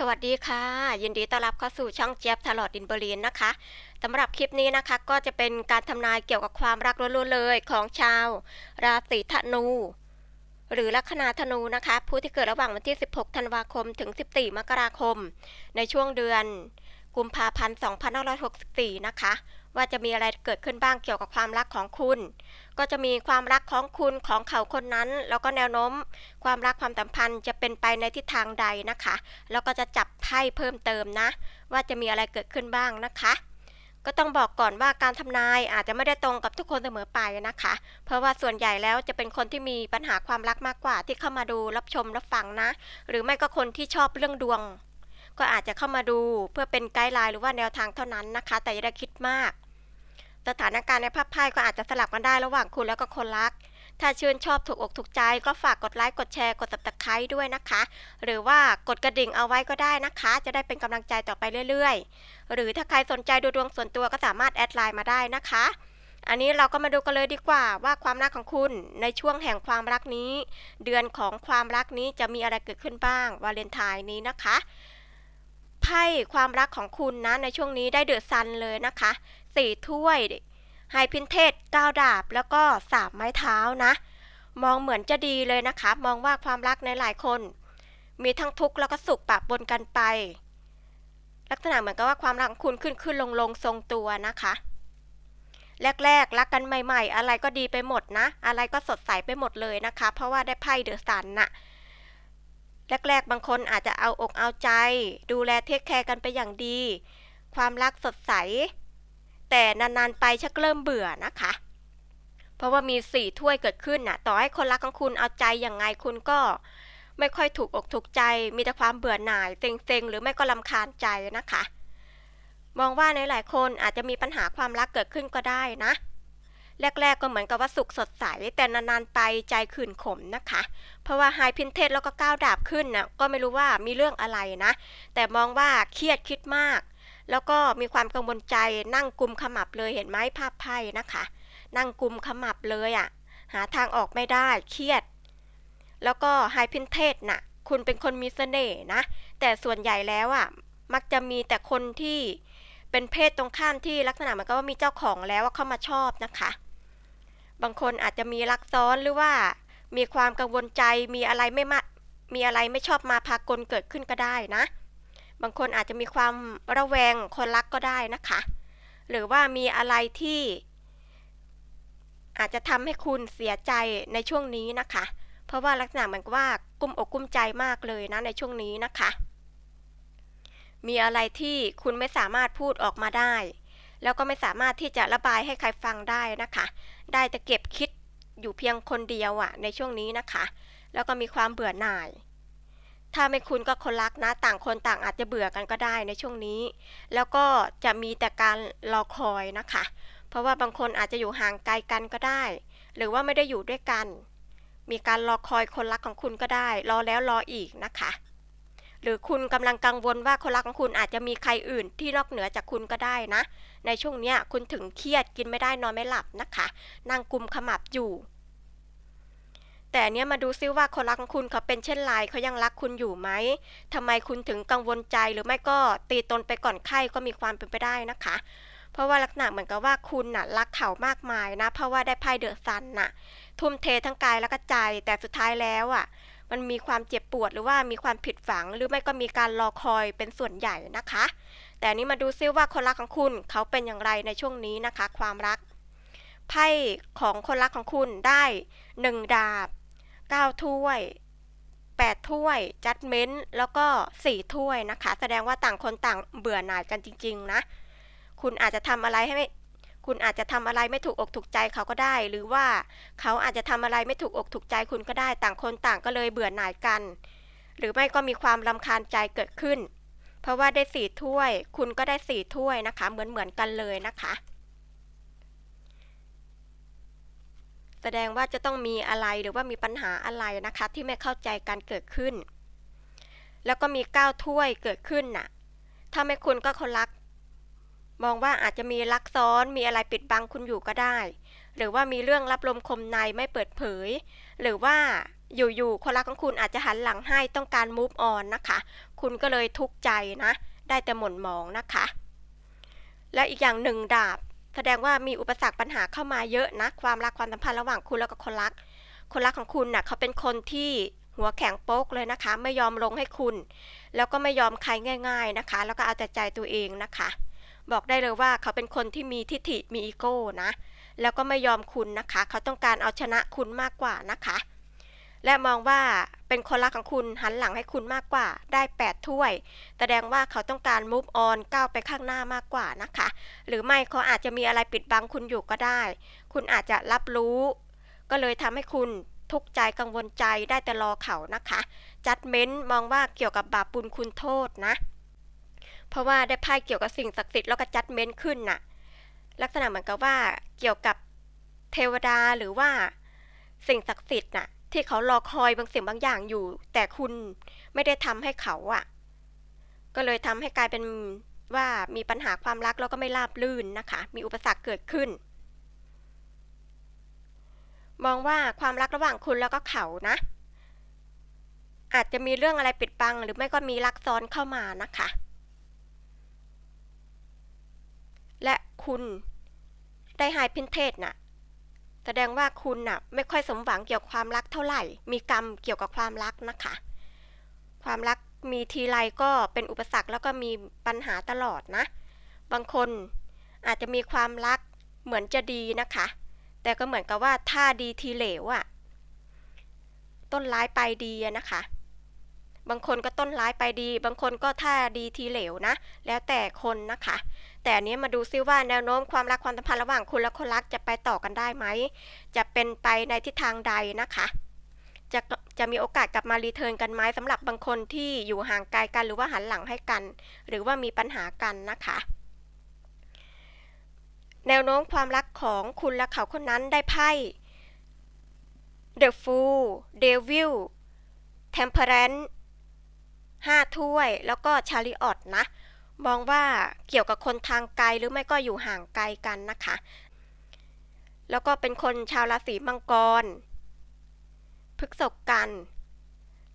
สวัสดีค่ะ ยินดีต้อนรับเข้าสู่ช่องเจี๊ยบตลอดดินเบอร์ลินนะคะสำหรับคลิปนี้นะคะก็จะเป็นการทำนายเกี่ยวกับความรักล้วนๆเลยของชาว ราศีธนู หรือลัคนาธนูนะคะ ผู้ที่เกิดระหว่างวันที่ 16 ธันวาคมถึง 14 มกราคม ในช่วงเดือนกุมภาพันธ์ 2564 นะคะ ว่าจะมีอะไรเกิดขึ้นบ้างเกี่ยวกับความรักของคุณ ก็จะมีความรักของคุณของเขาคนนั้น แล้วก็แนวโน้ม ความรักความสัมพันธ์จะเป็นไปในทิศทางใดนะคะ แล้วก็จะจับไพ่เพิ่มเติมนะ ว่าจะมีอะไรเกิดขึ้นบ้างนะคะก็ต้องบอกก่อนว่าการทำนายอาจจะไม่ได้ตรงกับทุกคนเสมอไปนะคะ เพราะว่าส่วนใหญ่แล้วจะเป็นคนที่มีปัญหาความรักมากกว่าที่เข้ามาดูรับชมรับฟังนะ หรือไม่ก็คนที่ชอบเรื่องดวง ก็อาจจะเข้ามาดูเพื่อเป็นไกด์ไลน์หรือว่าแนวทางเท่านั้นนะคะ แต่อย่าได้คิดมาก สถานการณ์ในภาพไพ่ก็อาจจะสลับกันได้ระหว่างคุณแล้วก็คนรัก ถ้าชื่นชอบถูกอกถูกใจก็ฝากกดไลค์กดแชร์กด subscribe ด้วยนะคะ หรือว่ากดกระดิ่งเอาไว้ก็ได้นะคะ จะได้เป็นกำลังใจต่อไปเรื่อยๆ หรือถ้าใครสนใจดูดวงส่วนตัวก็สามารถแอดไลน์มาได้นะคะ อันนี้เราก็มาดูกันเลยดีกว่าว่าความรักของคุณในช่วงแห่งความรักนี้ เดือนของความรักนี้จะมีอะไรเกิดขึ้นบ้างวาเลนไทน์นี้นะคะไพ่ความรักของคุณนะในช่วงนี้ได้เดือดซันเลยนะคะ สี่ถ้วยไฮพินเทสก้าวดาบแล้วก็สามไม้เท้านะ มองเหมือนจะดีเลยนะคะ มองว่าความรักในหลายคน มีทั้งทุกข์แล้วก็สุขปะปนกันไป ลักษณะเหมือนกับว่าความรักคุณขึ้นขึ้นลงลงทรงตัวนะคะ แรกๆรักกันใหม่ๆ อะไรก็ดีไปหมดนะ อะไรก็สดใสไปหมดเลยนะคะ เพราะว่าได้ไพ่เดอะซันน่ะแรกๆ บางคนอาจจะเอาอกเอาใจ ดูแลเทคแคร์กันไปอย่างดี ความรักสดใส แต่นานๆไปชักเริ่มเบื่อนะคะ เพราะว่ามีสี่ถ้วยเกิดขึ้นน่ะ ต่อให้คนรักของคุณเอาใจอย่างไงคุณก็ไม่ค่อยถูกอกถูกใจ มีแต่ความเบื่อหน่ายเซ็งๆ หรือไม่ก็ลำคาญใจนะคะ มองว่าในหลายคนอาจจะมีปัญหาความรักเกิดขึ้นก็ได้นะ แรก ๆ ก็เหมือนกับว่าสุขสดใส แต่นานๆไปใจขื่นขมนะคะ เพราะว่าไฮพินเทสแล้วก็ก้าวดาบขึ้นนะก็ไม่รู้ว่ามีเรื่องอะไรนะ แต่มองว่าเครียดคิดมาก แล้วก็มีความกังวลใจนั่งกุมขมับเลยเห็นไหมภาพไพ่นะคะ นั่งกุมขมับเลยอะ่ะ หาทางออกไม่ได้เครียด แล้วก็ไฮพินเทสน่ะ คุณเป็นคนมีเสน่ห์นะ แต่ส่วนใหญ่แล้วอะ่ะ มักจะมีแต่คนที่เป็นเพศตรงข้ามที่ลักษณะมือนกับว่ามีเจ้าของแล้วเข้ามาชอบนะคะ บางคนอาจจะมีรักซ้อนหรือว่า มีความกังวลใจมีอะไรไม่มามีอะไรไม่ชอบมาพากลเกิดขึ้นก็ได้นะ บางคนอาจจะมีความระแวงคนรักก็ได้นะคะ หรือว่ามีอะไรที่ อาจจะทำให้คุณเสียใจในช่วงนี้นะคะ เพราะว่าลักษณะเหมือนว่ากุ้มอกกุ้มใจมากเลยนะในช่วงนี้นะคะ มีอะไรที่คุณไม่สามารถพูดออกมาได้ แล้วก็ไม่สามารถที่จะระบายให้ใครฟังได้นะคะ ได้แต่เก็บคิดอยู่เพียงคนเดียวอะในช่วงนี้นะคะ แล้วก็มีความเบื่อหน่าย ถ้าไม่คุณก็คนรักนะต่างคนต่างอาจจะเบื่อกันก็ได้ในช่วงนี้ แล้วก็จะมีแต่การรอคอยนะคะ เพราะว่าบางคนอาจจะอยู่ห่างไกลกันก็ได้ หรือว่าไม่ได้อยู่ด้วยกัน มีการรอคอยคนรักของคุณก็ได้ รอแล้วรออีกนะคะ หรือคุณกำลังกังวลว่าคนรักของคุณอาจจะมีใครอื่นที่นอกเหนือจากคุณก็ได้นะ ในช่วงเนี้ยคุณถึงเครียดกินไม่ได้นอนไม่หลับนะคะ นั่งกุมขมับอยู่ แต่เนี้ยมาดูซิว่าคนรักของคุณเขาเป็นเช่นไรเขายังรักคุณอยู่ไหมทำไมคุณถึงกังวลใจหรือไม่ก็ตีตนไปก่อนไข้ก็มีความเป็นไปได้นะคะ เพราะว่าลักษณะเหมือนกับว่าคุณน่ะรักเขามากมายนะ เพราะว่าได้ไพ่เดอะซันน่ะ ทุ่มเททั้งกายแล้วก็ใจ แต่สุดท้ายแล้วอะ มันมีความเจ็บปวดหรือว่ามีความผิดหวังหรือไม่ก็มีการรอคอยเป็นส่วนใหญ่นะคะ แต่นี้มาดูซิว่าคนรักของคุณเขาเป็นอย่างไรในช่วงนี้นะคะ ความรัก ไพ่ของคนรักของคุณได้หนึ่งดาบเก้าถ้วยแปดถ้วย จัดเม้นแล้วก็สี่ถ้วยนะคะ แสดงว่าต่างคนต่างเบื่อหน่ายกันจริง ๆ นะ คุณอาจจะทำอะไรให้ไม่คุณอาจจะทำอะไรไม่ถูกอกถูกใจเขาก็ได้ หรือว่าเขาอาจจะทำอะไรไม่ถูกอกถูกใจคุณก็ได้ ต่างคนต่างก็เลยเบื่อหน่ายกัน หรือไม่ก็มีความรำคาญใจเกิดขึ้น เพราะว่าได้สี่ถ้วย คุณก็ได้สี่ถ้วยนะคะ เหมือนเหมือนกันเลยนะคะ แส ดงว่าจะต้องมีอะไรหรือว่ามีปัญหาอะไรนะคะ ที่ไม่เข้าใจกันเกิดขึ้น แล้วก็มีก้าวถ้วยเกิดขึ้นน่ะ ถ้าไม่คุณก็คนรัก มองว่าอาจจะมีลักซ้อนมีอะไรปิดบังคุณอยู่ก็ได้ หรือว่ามีเรื่องรับลมคมในไม่เปิดเผย หรือว่าอยู่ๆคนรักของคุณอาจจะหันหลังให้ต้องการ move on นะคะ คุณก็เลยทุกข์ใจนะ ได้แต่หม่นหมองนะคะ และอีกอย่างหนึ่งดาบ แสดงว่ามีอุปสรรคปัญหาเข้ามาเยอะนะ ความรักความสัมพันธ์ระหว่างคุณแล้วก็คนรัก คนรักของคุณน่ะเขาเป็นคนที่หัวแข็งโป๊กเลยนะคะ ไม่ยอมลงให้คุณ แล้วก็ไม่ยอมใครง่าย ๆนะคะ แล้วก็เอาแต่ใจตัวเองนะคะ บอกได้เลยว่าเขาเป็นคนที่มีทิฐิมีอีโก้นะ แล้วก็ไม่ยอมคุณนะคะ เขาต้องการเอาชนะคุณมากกว่านะคะ และมองว่าเป็นคนรักของคุณหันหลังให้คุณมากกว่าได้ 8 ถ้วย แสดงว่าเขาต้องการ move on ก้าวไปข้างหน้ามากกว่านะคะ หรือไม่เขาอาจจะมีอะไรปิดบังคุณอยู่ก็ได้ คุณอาจจะรับรู้ ก็เลยทำให้คุณทุกข์ใจกังวลใจได้แต่รอเขานะคะจัดเม้นมองว่าเกี่ยวกับบาปบุญคุณโทษนะ เพราะว่าได้ไพ่เกี่ยวกับสิ่งศักดิ์สิทธิ์แล้วก็จัดเม้นขึ้นน่ะ ลักษณะเหมือนกับว่าเกี่ยวกับเทวดาหรือว่าสิ่งศักดิ์สิทธิ์น่ะ ที่เขารอคอยบางสิ่งบางอย่างอยู่ แต่คุณไม่ได้ทำให้เขาอะ ก็เลยทำให้กลายเป็นว่ามีปัญหาความรักแล้วก็ไม่ราบรื่นนะคะ มีอุปสรรคเกิดขึ้น มองว่าความรักระหว่างคุณแล้วก็เขานะ อาจจะมีเรื่องอะไรปิดบัง หรือไม่ก็มีรักซ้อนเข้ามานะคะ และคุณได้ไฮพินเทสน่ะ แสดงว่าคุณน่ะไม่ค่อยสมหวังเกี่ยวกับความรักเท่าไหร่ มีกรรมเกี่ยวกับความรักนะคะ ความรักมีทีไรก็เป็นอุปสรรคแล้วก็มีปัญหาตลอดนะ บางคนอาจจะมีความรักเหมือนจะดีนะคะ แต่ก็เหมือนกับว่าถ้าดีทีเหลวอะต้นร้ายไปดีนะคะ บางคนก็ต้นร้ายไปดี บางคนก็ท่าดีทีเหลวนะ แล้วแต่คนนะคะ แต่อันนี้มาดูซิว่าแนวโน้มความรักความสัมพันธ์ระหว่างคุณและคนรักจะไปต่อกันได้ไหม จะเป็นไปในทิศทางใดนะคะ จะจะมีโอกาสกลับมารีเทิร์นกันไหมสำหรับบางคนที่อยู่ห่างไกลกันหรือว่าหันหลังให้กัน หรือว่ามีปัญหากันนะคะ แนวโน้มความรักของคุณและเขาคนนั้นได้ไพ่ The Fool Devil Temperance ห้าถ้วย แล้วก็ชาริออตนะ มองว่าเกี่ยวกับคนทางไกลหรือไม่ก็อยู่ห่างไกลกันนะคะ แล้วก็เป็นคนชาวราศีมังกรพฤกษกกัน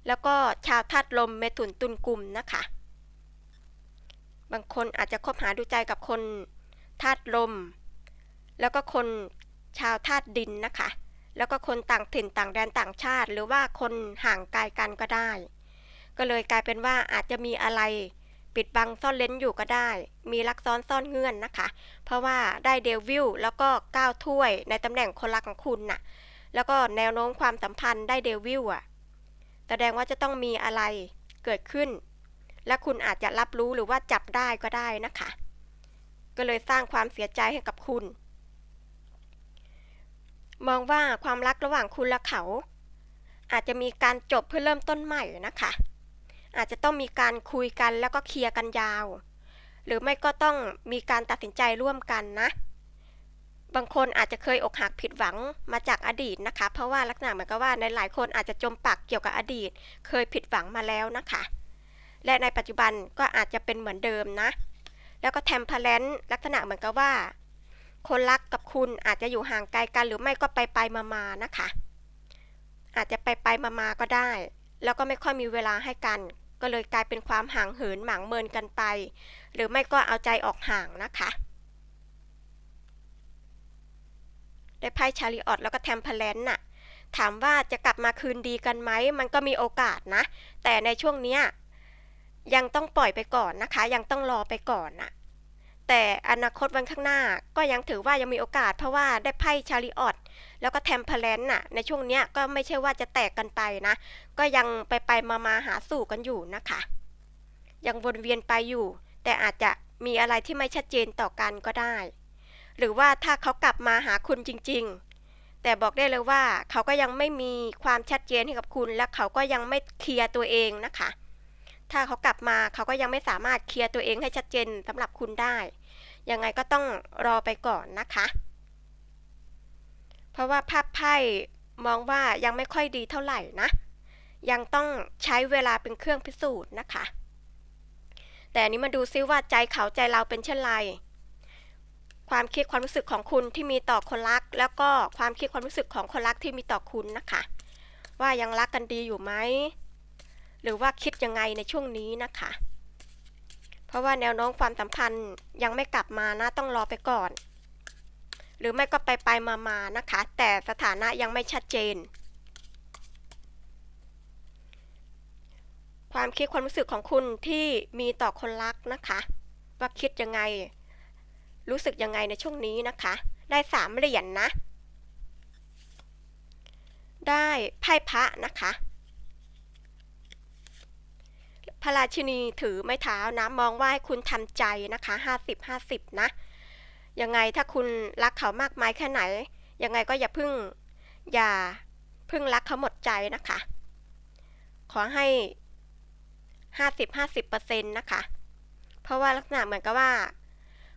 แล้วก็ชาวธาตุลมเมถุนตุลกุมนะคะ บางคนอาจจะคบหาดูใจกับคนธาตุลม แล้วก็คนชาวธาตุดินนะคะ แล้วก็คนต่างถิ่นต่างแดนต่างชาติ หรือว่าคนห่างไกลกันก็ได้ ก็เลยกลายเป็นว่าอาจจะมีอะไร ปิดบังซ่อนเลนอยู่ก็ได้ มีลักซ้อนซ่อนเงื่อนนะคะ เพราะว่าได้เดวิลแล้วก็ก้าวถ้วยในตำแหน่งคนรักของคุณน่ะ แล้วก็แนวโน้มความสัมพันธ์ได้เดวิลอะ แสดงว่าจะต้องมีอะไรเกิดขึ้น และคุณอาจจะรับรู้หรือว่าจับได้ก็ได้นะคะ ก็เลยสร้างความเสียใจให้กับคุณ มองว่าความรักระหว่างคุณและเขา อาจจะมีการจบเพื่อเริ่มต้นใหม่นะคะ อาจจะต้องมีการคุยกันแล้วก็เคลียร์กันยาว หรือไม่ก็ต้องมีการตัดสินใจร่วมกันนะ บางคนอาจจะเคยอกหักผิดหวังมาจากอดีตนะคะ เพราะว่าลักษณะเหมือนกับว่าในหลายคนอาจจะจมปักเกี่ยวกับอดีต เคยผิดหวังมาแล้วนะคะ และในปัจจุบันก็อาจจะเป็นเหมือนเดิมนะ แล้วก็แทมเพลนลักษณะเหมือนกับว่า คนรักกับคุณอาจจะอยู่ห่างไกลกัน หรือไม่ก็ไปไปมามานะคะอาจจะไปไปมามาก็ได้ แล้วก็ไม่ค่อยมีเวลาให้กัน ก็เลยกลายเป็นความห่างเหินหมางเมินกันไป หรือไม่ก็เอาใจออกห่างนะคะได้ไพ่ชาริออตแล้วก็แทมเพลนน่ะถามว่าจะกลับมาคืนดีกันไหม มันก็มีโอกาสนะ แต่ในช่วงเนี้ยยังต้องปล่อยไปก่อนนะคะ ยังต้องรอไปก่อนน่ะ แต่อนาคตวันข้างหน้าก็ยังถือว่ายังมีโอกาสเพราะว่าได้ไพ่ชาริออต แล้วก็แทมเพลนน่ะในช่วงเนี้ยก็ไม่ใช่ว่าจะแตกกันไปนะ ก็ยังไปไปมามาหาสู่กันอยู่นะคะ ยังวนเวียนไปอยู่ แต่อาจจะมีอะไรที่ไม่ชัดเจนต่อกันก็ได้ หรือว่าถ้าเขากลับมาหาคุณจริง ๆ แต่บอกได้เลยว่าเขาก็ยังไม่มีความชัดเจนให้กับคุณ และเขาก็ยังไม่เคลียร์ตัวเองนะคะ ถ้าเขากลับมาเขาก็ยังไม่สามารถเคลียร์ตัวเองให้ชัดเจนสำหรับคุณได้ยังไงก็ต้องรอไปก่อนนะคะ เพราะว่าภาพไพ่มองว่ายังไม่ค่อยดีเท่าไหร่นะ ยังต้องใช้เวลาเป็นเครื่องพิสูจน์นะคะ แต่อันนี้มาดูซิว่าใจเขาใจเราเป็นเช่นไร ความคิดความรู้สึกของคุณที่มีต่อคนรัก แล้วก็ความคิดความรู้สึกของคนรักที่มีต่อคุณนะคะ ว่ายังรักกันดีอยู่ไหม หรือว่าคิดยังไงในช่วงนี้นะคะ เพราะว่าแนวโน้มความสัมพันธ์ยังไม่กลับมานะต้องรอไปก่อน หรือไม่ก็ไปไปมามานะคะ แต่สถานะยังไม่ชัดเจน ความคิดความรู้สึกของคุณที่มีต่อคนรักนะคะ ว่าคิดยังไง รู้สึกยังไงในช่วงนี้นะคะ ได้สามเหรียญนนะ ได้ไพ่พระนะคะพระราชินีถือไม้เท้านะ มองว่าให้คุณทำใจนะคะห้าสิบห้าสิบนะ ยังไงถ้าคุณรักเขามากมายแค่ไหน ยังไงก็อย่าพึ่ง อย่าพึ่งรักเขาหมดใจนะคะ ขอให้ห้าสิบห้าสิบเปอร์เซ็นต์นะคะ เพราะว่าลักษณะเหมือนกับว่า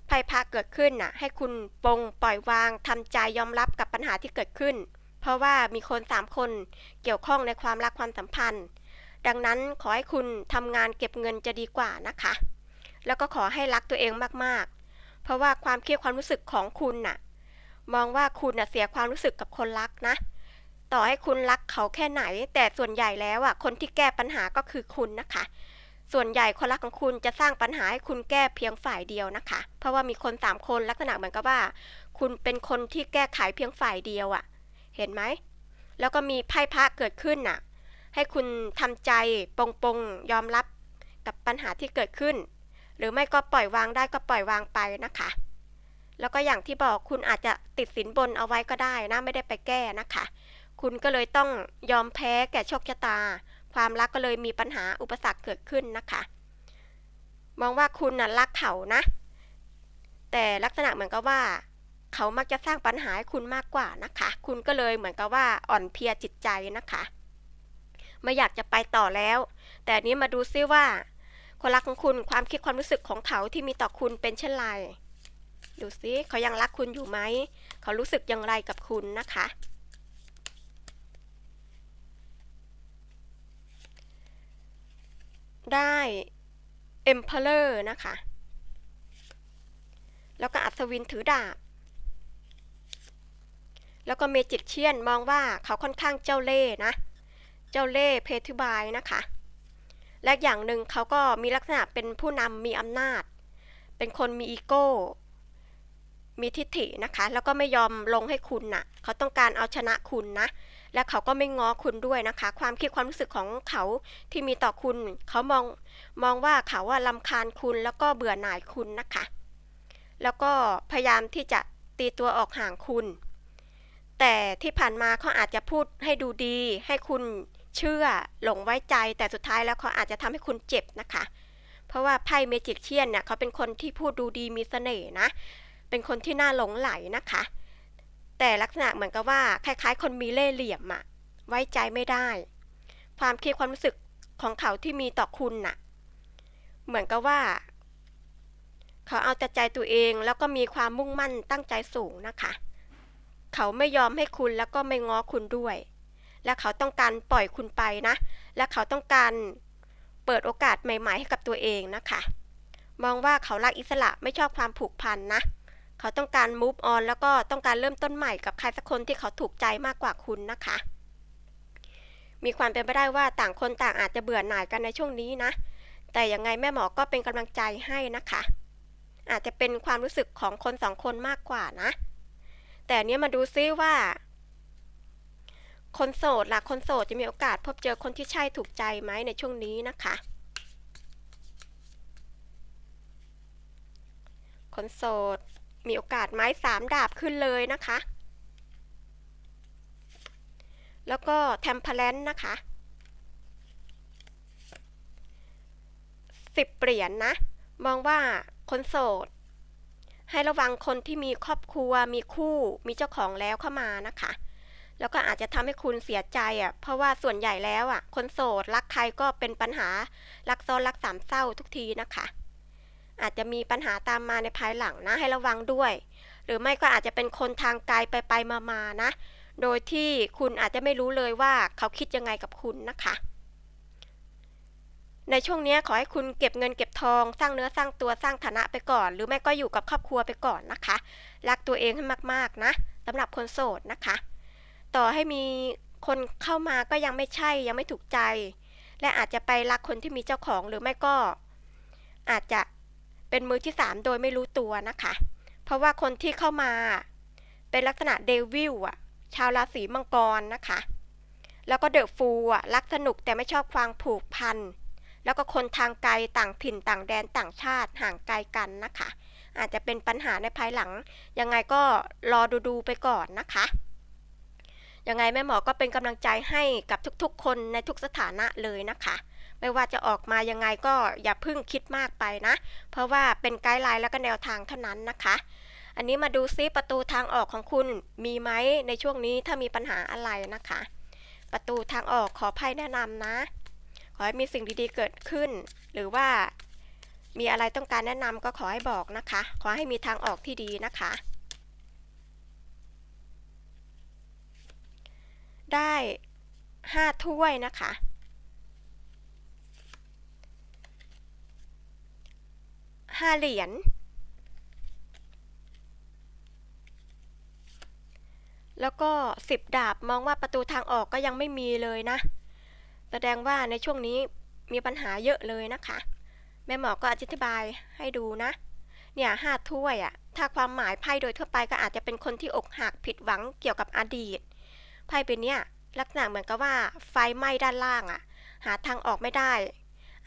ไพ่พระเกิดขึ้นน่ะ ให้คุณปลงปล่อยวางทำใจยอมรับกับปัญหาที่เกิดขึ้น เพราะว่ามีคนสามคนเกี่ยวข้องในความรักความสัมพันธ์ ดังนั้นขอให้คุณทำงานเก็บเงินจะดีกว่านะคะ แล้วก็ขอให้รักตัวเองมากๆ เพราะว่าความคิดความรู้สึกของคุณน่ะ มองว่าคุณน่ะเสียความรู้สึกกับคนรักนะ ต่อให้คุณรักเขาแค่ไหน แต่ส่วนใหญ่แล้วอะคนที่แก้ปัญหาก็คือคุณนะคะ ส่วนใหญ่คนรักของคุณจะสร้างปัญหาให้คุณแก้เพียงฝ่ายเดียวนะคะ เพราะว่ามีคนสามคนลักษณะเหมือนกับว่า คุณเป็นคนที่แก้ไขเพียงฝ่ายเดียวอะ เห็นไหมแล้วก็มีไพ่พระเกิดขึ้นน่ะ ให้คุณทำใจปงปงๆยอมรับกับปัญหาที่เกิดขึ้น หรือไม่ก็ปล่อยวางได้ก็ปล่อยวางไปนะคะ แล้วก็อย่างที่บอกคุณอาจจะติดสินบนเอาไว้ก็ได้นะไม่ได้ไปแก้นะคะ คุณก็เลยต้องยอมแพ้แก่โชคชะตา ความรักก็เลยมีปัญหาอุปสรรคเกิดขึ้นนะคะ มองว่าคุณน่ะรักเขานะ แต่ลักษณะเหมือนกับว่า เขามักจะสร้างปัญหาให้คุณมากกว่านะคะ คุณก็เลยเหมือนกับว่าอ่อนเพลียจิตใจนะคะ ไม่อยากจะไปต่อแล้ว แต่นี้มาดูซิว่า คนรักของคุณความคิดความรู้สึกของเขาที่มีต่อคุณเป็นเช่นไรดูซิเขายังรักคุณอยู่ไหม เขารู้สึกอย่างไรกับคุณนะคะ ได้ Emperor นะคะ แล้วก็อัศวินถือดาบ แล้วก็เมจิกเชียนมองว่าเขาค่อนข้างเจ้าเล่ห์นะ เจ้าเล่ห์เพทุบายนะคะ และอย่างหนึ่งเขาก็มีลักษณะเป็นผู้นำมีอำนาจ เป็นคนมีอีโก้ มีทิฐินะคะ แล้วก็ไม่ยอมลงให้คุณน่ะ เขาต้องการเอาชนะคุณนะ และเขาก็ไม่ง้อคุณด้วยนะคะ ความคิดความรู้สึกของเขาที่มีต่อคุณ เขามองมองว่าเขาว่าลำคาญคุณแล้วก็เบื่อหน่ายคุณนะคะ แล้วก็พยายามที่จะตีตัวออกห่างคุณ แต่ที่ผ่านมาเขาอาจจะพูดให้ดูดีให้คุณ เชื่อหลงไว้ใจแต่สุดท้ายแล้วเขาอาจจะทำให้คุณเจ็บนะคะ เพราะว่าไพ่เมจิกเชียนเนี่ยเขาเป็นคนที่พูดดูดีมีเสน่ห์นะ เป็นคนที่น่าหลงไหลนะคะ แต่ลักษณะเหมือนกับว่าคล้ายๆ คนมีเล่ห์เหลี่ยมอะไว้ใจไม่ได้ ความคิดความรู้สึกของเขาที่มีต่อคุณน่ะ เหมือนกับว่า เขาเอาแต่ใจตัวเองแล้วก็มีความมุ่งมั่นตั้งใจสูงนะคะ เขาไม่ยอมให้คุณแล้วก็ไม่ง้อคุณด้วย และเขาต้องการปล่อยคุณไปนะ และเขาต้องการเปิดโอกาสใหม่ ๆ ให้กับตัวเองนะคะ มองว่าเขารักอิสระไม่ชอบความผูกพันนะ เขาต้องการ move on แล้วก็ต้องการเริ่มต้นใหม่กับใครสักคนที่เขาถูกใจมากกว่าคุณนะคะ มีความเป็นไปได้ว่าต่างคนต่างอาจจะเบื่อหน่ายกันในช่วงนี้นะ แต่ยังไงแม่หมอก็เป็นกำลังใจให้นะคะ อาจจะเป็นความรู้สึกของคนสองคนมากกว่านะ แต่เนี้ยมาดูซิว่า คนโสดล่ะคนโสดจะมีโอกาสพบเจอคนที่ใช่ถูกใจไหมในช่วงนี้นะคะ คนโสดมีโอกาสไหมสามดาบขึ้นเลยนะคะ แล้วก็แทมเพลนนะคะสิบเหรียญนนะ มองว่าคนโสด ให้ระวังคนที่มีครอบครัวมีคู่มีเจ้าของแล้วเข้ามานะคะ แล้วก็อาจจะทำให้คุณเสียใจอะ เพราะว่าส่วนใหญ่แล้วอะ คนโสดรักใครก็เป็นปัญหา รักซ้อนรักสามเศร้าทุกทีนะคะ อาจจะมีปัญหาตามมาในภายหลังนะให้ระวังด้วย หรือไม่ก็อาจจะเป็นคนทางไกลไปไปมามานะ โดยที่คุณอาจจะไม่รู้เลยว่าเขาคิดยังไงกับคุณนะคะ ในช่วงนี้ขอให้คุณเก็บเงินเก็บทอง สร้างเนื้อสร้างตัวสร้างฐานะไปก่อน หรือไม่ก็อยู่กับครอบครัวไปก่อนนะคะ รักตัวเองให้มากๆนะสำหรับคนโสดนะคะ ต่อให้มีคนเข้ามาก็ยังไม่ใช่ยังไม่ถูกใจ และอาจจะไปรักคนที่มีเจ้าของหรือไม่ก็ อาจจะเป็นมือที่สามโดยไม่รู้ตัวนะคะ เพราะว่าคนที่เข้ามา เป็นลักษณะเดวิลอะชาวราศีมังกรนะคะ แล้วก็เดอะฟูลอะรักสนุกแต่ไม่ชอบความผูกพันแล้วก็คนทางไกลต่างถิ่นต่างแดนต่างชาติห่างไกลกันนะคะ อาจจะเป็นปัญหาในภายหลัง ยังไงก็รอดูดูไปก่อนนะคะ ยังไงแม่หมอก็เป็นกำลังใจให้กับทุกๆ คนในทุกสถานะเลยนะคะ ไม่ว่าจะออกมายังไงก็อย่าพิ่งคิดมากไปนะ เพราะว่าเป็นไกด์ไลน์แล้วก็แนวทางเท่านั้นนะคะ อันนี้มาดูซิประตูทางออกของคุณมีไหมในช่วงนี้ถ้ามีปัญหาอะไรนะคะ ประตูทางออกขอไพ่แนะนำนะ ขอให้มีสิ่งดีๆเกิดขึ้น หรือว่ามีอะไรต้องการแนะนำก็ขอให้บอกนะคะ ขอให้มีทางออกที่ดีนะคะ ได้ห้าถ้วยนะคะ ห้าเหรียญ แล้วก็สิบดาบมองว่าประตูทางออกก็ยังไม่มีเลยนะ แสดงว่าในช่วงนี้มีปัญหาเยอะเลยนะคะ แม่หมอก็อธิบายให้ดูนะ เนี่ยห้าถ้วยอะถ้าความหมายไพ่โดยทั่วไปก็อาจจะเป็นคนที่อกหักผิดหวังเกี่ยวกับอดีต ไพ่เป็นเนี่ยลักษณะเหมือนกับว่าไฟไหม้ด้านล่างอะหาทางออกไม่ได้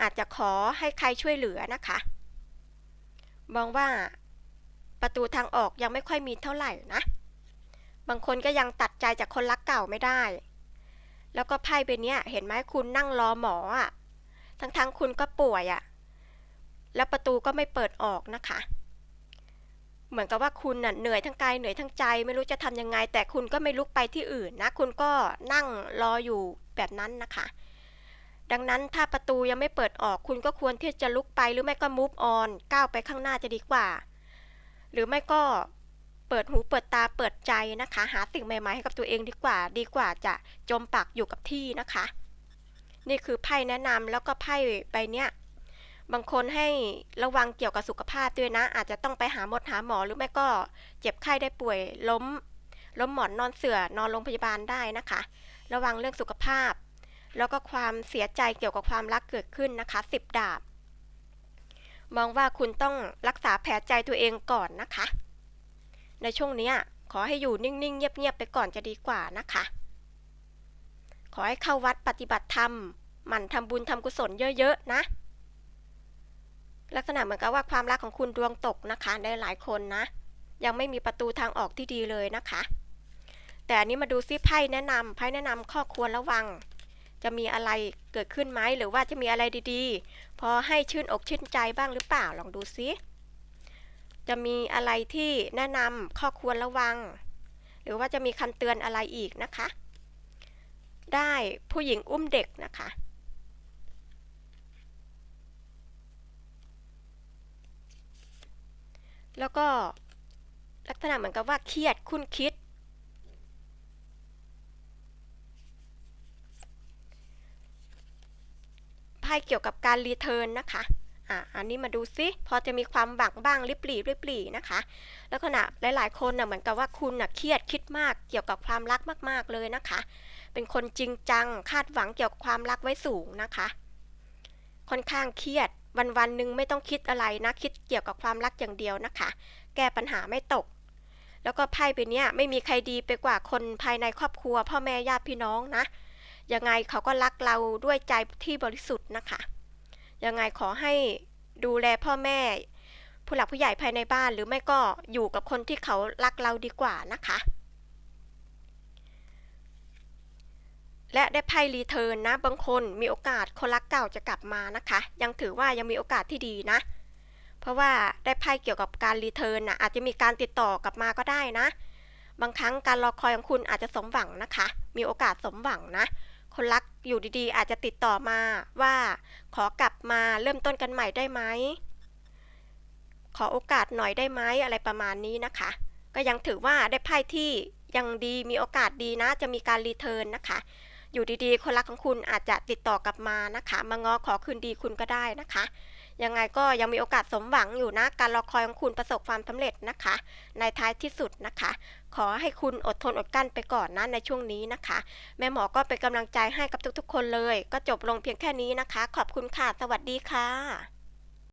อาจจะขอให้ใครช่วยเหลือนะคะ มองว่าประตูทางออกยังไม่ค่อยมีเท่าไหร่นะ บางคนก็ยังตัดใจจากคนรักเก่าไม่ได้ แล้วก็ไพ่ใบเนี้ยเห็นไหมคุณนั่งรอหมออะทั้งๆคุณก็ป่วยอะแล้วประตูก็ไม่เปิดออกนะคะ เหมือนกับว่าคุณน่ะเหนื่อยทั้งกายเหนื่อยทั้งใจ ไม่รู้จะทำยังไง แต่คุณก็ไม่ลุกไปที่อื่นนะ คุณก็นั่งรออยู่แบบนั้นนะคะ ดังนั้นถ้าประตูยังไม่เปิดออกคุณก็ควรที่จะลุกไปหรือไม่ก็ move on ก้าวไปข้างหน้าจะดีกว่า หรือไม่ก็เปิดหูเปิดตาเปิดใจนะคะ หาสิ่งใหม่ๆให้กับตัวเองดีกว่า ดีกว่าจะจมปักอยู่กับที่นะคะ นี่คือไพ่แนะนำแล้วก็ไพ่ใบเนี้ย บางคนให้ระวังเกี่ยวกับสุขภาพด้วยนะ อาจจะต้องไปหาหมดหาหมอหรือไม่ก็เจ็บไข้ได้ป่วยล้ม ล้มหมอนนอนเสือ่อนอนโรงพยาบาลได้นะคะ ระวังเรื่องสุขภาพ แล้วก็ความเสียใจเกี่ยวกับความรักเกิดขึ้นนะคะสิบดาบ มองว่าคุณต้องรักษาแผลใจตัวเองก่อนนะคะ ในช่วงนี้ขอให้อยู่นิ่งๆ เงียบๆไปก่อนจะดีกว่านะคะ ขอให้เข้าวัดปฏิบัติธรรมหมั่นทำบุญทำกุศลเยอะๆนะ ลักษณะเหมือนกับว่าความรักของคุณดวงตกนะคะในหลายคนนะ ยังไม่มีประตูทางออกที่ดีเลยนะคะ แต่อันนี้มาดูซิไพ่แนะนำไพ่แนะนำข้อควรระวัง จะมีอะไรเกิดขึ้นไหมหรือว่าจะมีอะไรดีๆ พอให้ชื่นอกชื่นใจบ้างหรือเปล่าลองดูซิจะมีอะไรที่แนะนำข้อควรระวัง หรือว่าจะมีคำเตือนอะไรอีกนะคะ ได้ผู้หญิงอุ้มเด็กนะคะ แล้วก็ลักษณะเหมือนกับว่าเครียดคุ้นคิด ไพ่เกี่ยวกับการรีเทิร์นนะคะอะอันนี้มาดูซิ พอจะมีความหวังบ้างริบหรี่ริบหรี่นะคะแล้วขณะหลายๆ คนน่ะเหมือนกับว่าคุณน่ะเครียดคิดมากเกี่ยวกับความรักมาก ๆ เลยนะคะ เป็นคนจริงจังคาดหวังเกี่ยวกับความรักไว้สูงนะคะ ค่อนข้างเครียด วันวันหนึ่งไม่ต้องคิดอะไรนะ คิดเกี่ยวกับความรักอย่างเดียวนะคะ แก้ปัญหาไม่ตก แล้วก็ไพ่ใบเนี้ยไม่มีใครดีไปกว่าคนภายในครอบครัว พ่อแม่ญาติพี่น้องนะ ยังไงเขาก็รักเราด้วยใจที่บริสุทธิ์นะคะ ยังไงขอให้ดูแลพ่อแม่ ผู้หลักผู้ใหญ่ภายในบ้านหรือไม่ก็อยู่กับคนที่เขารักเราดีกว่านะคะ และได้ไพ่รีเทิร์นนะ บางคนมีโอกาสคนรักเก่าจะกลับมานะคะ ยังถือว่ายังมีโอกาสที่ดีนะ เพราะว่าได้ไพ่เกี่ยวกับการรีเทิร์นนะอาจจะมีการติดต่อกลับมาก็ได้นะ บางครั้งการรอคอยของคุณอาจจะสมหวังนะคะ มีโอกาสสมหวังนะ คนรักอยู่ดีๆ อาจจะติดต่อมาว่า ขอกลับมาเริ่มต้นกันใหม่ได้ไหมขอโอกาสหน่อยได้ไหมอะไรประมาณนี้นะคะ ก็ยังถือว่าได้ไพ่ที่ยังดีมีโอกาสดีนะ จะมีการรีเทิร์นนะคะ อยู่ดีๆ คนรักของคุณอาจจะติดต่อกลับมานะคะ มาง้อขอคืนดีคุณก็ได้นะคะ ยังไงก็ยังมีโอกาสสมหวังอยู่นะ การรอคอยของคุณประสบความสำเร็จนะคะ ในท้ายที่สุดนะคะ ขอให้คุณอดทนอดกลั้นไปก่อนนะในช่วงนี้นะคะ แม่หมอก็เป็นกำลังใจให้กับทุกๆ คนเลย ก็จบลงเพียงแค่นี้นะคะ ขอบคุณค่ะ สวัสดีค่ะ